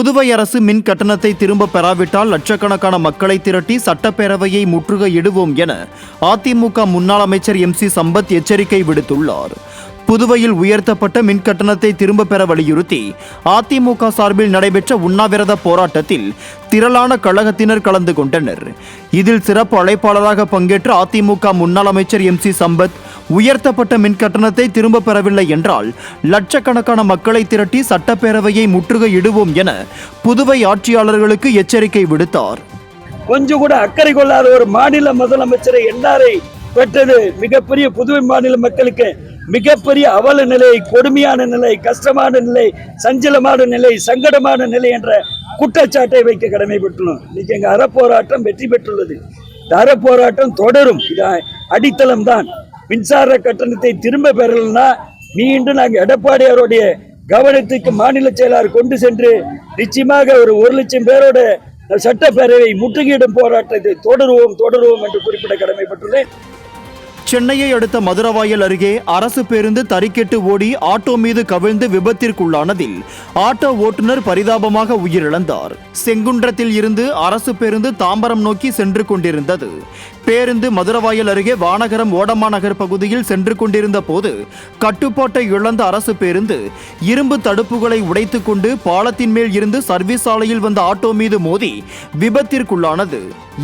புதுவை அரசு மின் கட்டணத்தை திரும்ப பெறாவிட்டால் லட்சக்கணக்கான மக்களை திரட்டி சட்டப்பேரவையை முற்றுகையிடுவோம் என அதிமுக முன்னாள் அமைச்சர் எம் சி சம்பத் எச்சரிக்கை விடுத்துள்ளார். புதுவையில் உயர்த்தப்பட்ட மின் கட்டணத்தை திரும்ப பெற வலியுறுத்தி அதிமுக சார்பில் நடைபெற்ற உண்ணாவிரத போராட்டத்தில் திரளான கழகத்தினர் கலந்து கொண்டனர். இதில் சிறப்பு அழைப்பாளராக பங்கேற்ற அதிமுக முன்னாள் அமைச்சர் எம் சி சம்பத் உயர்த்தப்பட்ட மின் கட்டணத்தை திரும்ப பெறவில்லை என்றால் லட்சக்கணக்கான மக்களை திரட்டி சட்டப்பேரவையை முற்றுகையிடுவோம் என புதுவை ஆட்சியாளர்களுக்கு எச்சரிக்கை விடுத்தார். கொஞ்சம் கூட அக்கறை கொள்ளாத ஒரு மாநில முதலமைச்சரை என்ஆர்ஐ பெற்றது மிகப்பெரிய புதுவை மாநில மக்களுக்கு மிகப்பெரிய அவல நிலை கொடுமையான நிலை கஷ்டமான நிலை சஞ்சலமான நிலை சங்கடமான நிலை என்ற குற்றச்சாட்டை வைக்க கடமைப்பட்டுள்ளோம். இன்னைக்கு எங்கள் அறப்போராட்டம் வெற்றி பெற்றுள்ளது. இந்த அறப்போராட்டம் தொடரும். இது அடித்தளம் தான் மின்சார கட்டணத்தை திரும்ப பெறலைன்னா மீண்டும் நாங்கள் எடப்பாடியாருடைய கவனத்துக்கு மாநில செயலாளர் கொண்டு சென்று நிச்சயமாக ஒரு ஒரு லட்சம் பேரோட சட்டப்பேரவை முற்றுகையிடும் போராட்டத்தை தொடருவோம் தொடருவோம் என்று குறிப்பிட கடமைப்பட்டுள்ளேன். சென்னையை அடுத்த மதுரவாயல் அருகே அரசு பேருந்து தறிக்கெட்டு ஓடி ஆட்டோ மீது கவிழ்ந்து விபத்திற்குள்ளானதில் ஆட்டோ ஓட்டுநர் பரிதாபமாக உயிரிழந்தார். செங்குன்றத்தில் இருந்து அரசு பேருந்து தாம்பரம் நோக்கி சென்று கொண்டிருந்தது. பேருந்து மதுரவாயல் அருகே வானகரம் ஓடமா நகர் பகுதியில் சென்று கொண்டிருந்த போது கட்டுப்பாட்டை இழந்த அரசு பேருந்து இரும்பு தடுப்புகளை உடைத்துக் கொண்டு பாலத்தின் மேல் இருந்து சர்வீஸ் சாலையில் வந்த ஆட்டோ மீது மோதி விபத்திற்குள்ளானது.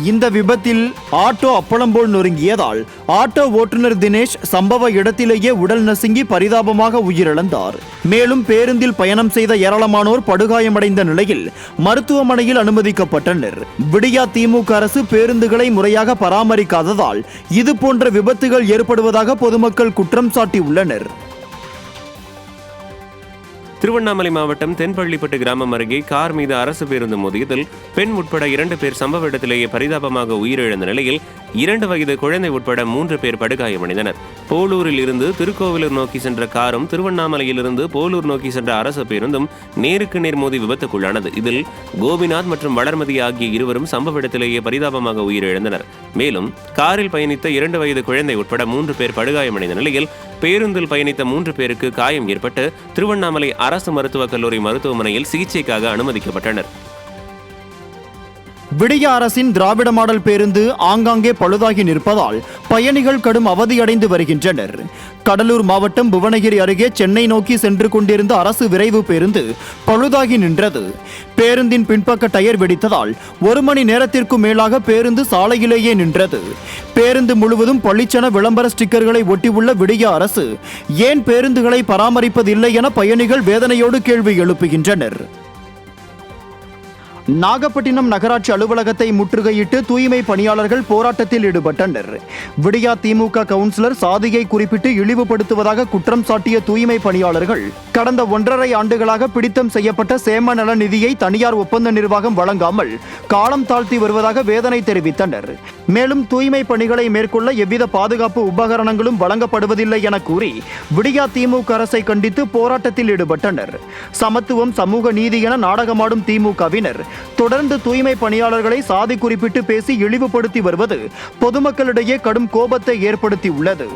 இந்த விபத்தில் ஆட்டோ அப்பளம் போல் நொறுங்கியதால் ஆட்டோ ஓட்டுநர் தினேஷ் சம்பவ இடத்திலேயே உடல் நசுங்கி பரிதாபமாக உயிரிழந்தார். மேலும் பேருந்தில் பயணம் செய்த ஏராளமானோர் படுகாயமடைந்த நிலையில் மருத்துவமனையில் அனுமதிக்கப்பட்டனர். விடியா திமுக அரசு பேருந்துகளை முறையாக பராமரிக்காததால் இதுபோன்ற விபத்துகள் ஏற்படுவதாக பொதுமக்கள் குற்றம் சாட்டியுள்ளனர். திருவண்ணாமலை மாவட்டம் தென்பள்ளிப்பட்டு கிராமம் அருகே கார் மீது அரசு பேருந்து மோதியதில் பெண் உட்பட இரண்டு பேர் சம்பவ இடத்திலேயே பரிதாபமாக உயிரிழந்த நிலையில் இரண்டு வயது குழந்தை உட்பட மூன்று பேர் படுகாயமடைந்தனர். போலூரில் இருந்து திருக்கோவிலூர் நோக்கி சென்ற காரும் திருவண்ணாமலையில் இருந்து போலூர் நோக்கி சென்ற அரசு பேருந்தும் நேருக்கு நேர் மோதி விபத்துக்குள்ளானது. இதில் கோபிநாத் மற்றும் வளர்மதி ஆகிய இருவரும் சம்பவ இடத்திலேயே பரிதாபமாக உயிரிழந்தனர். மேலும் காரில் பயணித்த இரண்டு வயது குழந்தை உட்பட மூன்று பேர் படுகாயமடைந்த நிலையில் பேருந்தில் பயணித்த மூன்று பேருக்கு காயம் ஏற்பட்டு திருவண்ணாமலை அரசு மருத்துவக் கல்லூரி மருத்துவமனையில் சிகிச்சைக்காக அனுமதிக்கப்பட்டனர். விடிய அரசின் திராவிட மாடல் பேருந்து ஆங்காங்கே பழுதாகி நிற்பதால் பயணிகள் கடும் அவதியடைந்து வருகின்றனர். கடலூர் மாவட்டம் புவனகிரி அருகே சென்னை நோக்கி சென்று கொண்டிருந்த அரசு விரைவு பேருந்து பழுதாகி நின்றது. பேருந்தின் பின்பக்க டயர் வெடித்ததால் ஒரு மணி நேரத்திற்கும் மேலாக பேருந்து சாலையிலேயே நின்றது. பேருந்து முழுவதும் பளிச்சென விளம்பர ஸ்டிக்கர்களை ஒட்டியுள்ள விடிய அரசு ஏன் பேருந்துகளை பராமரிப்பதில்லை என பயணிகள் வேதனையோடு கேள்வி எழுப்புகின்றனர். நாகப்பட்டினம் நகராட்சி அலுவலகத்தை முற்றுகையிட்டு தூய்மை பணியாளர்கள் போராட்டத்தில் ஈடுபட்டனர். விடியா திமுக கவுன்சிலர் சாதியை குறிப்பிட்டு இழிவுபடுத்துவதாக குற்றம் சாட்டிய தூய்மை பணியாளர்கள் கடந்த ஒன்றரை ஆண்டுகளாக பிடித்தம் செய்யப்பட்ட சேம நல நிதியை தனியார் ஒப்பந்த நிர்வாகம் வழங்காமல் காலம் தாழ்த்தி வருவதாக வேதனை தெரிவித்தனர். மேலும் தூய்மை பணிகளை மேற்கொள்ள எவ்வித பாதுகாப்பு உபகரணங்களும் வழங்கப்படுவதில்லை என கூறி விடியா திமுக அரசை கண்டித்து போராட்டத்தில் ஈடுபட்டனர். சமத்துவம் சமூக நீதி என நாடகமாடும் திமுகவினர் தொடர்ந்து தூய்மை பணியாளர்களை சாதி குறிப்பிட்டு பேசி இழிவுபடுத்தி வருவது பொதுமக்களிடையே கடும் கோபத்தை ஏற்படுத்தி உள்ளது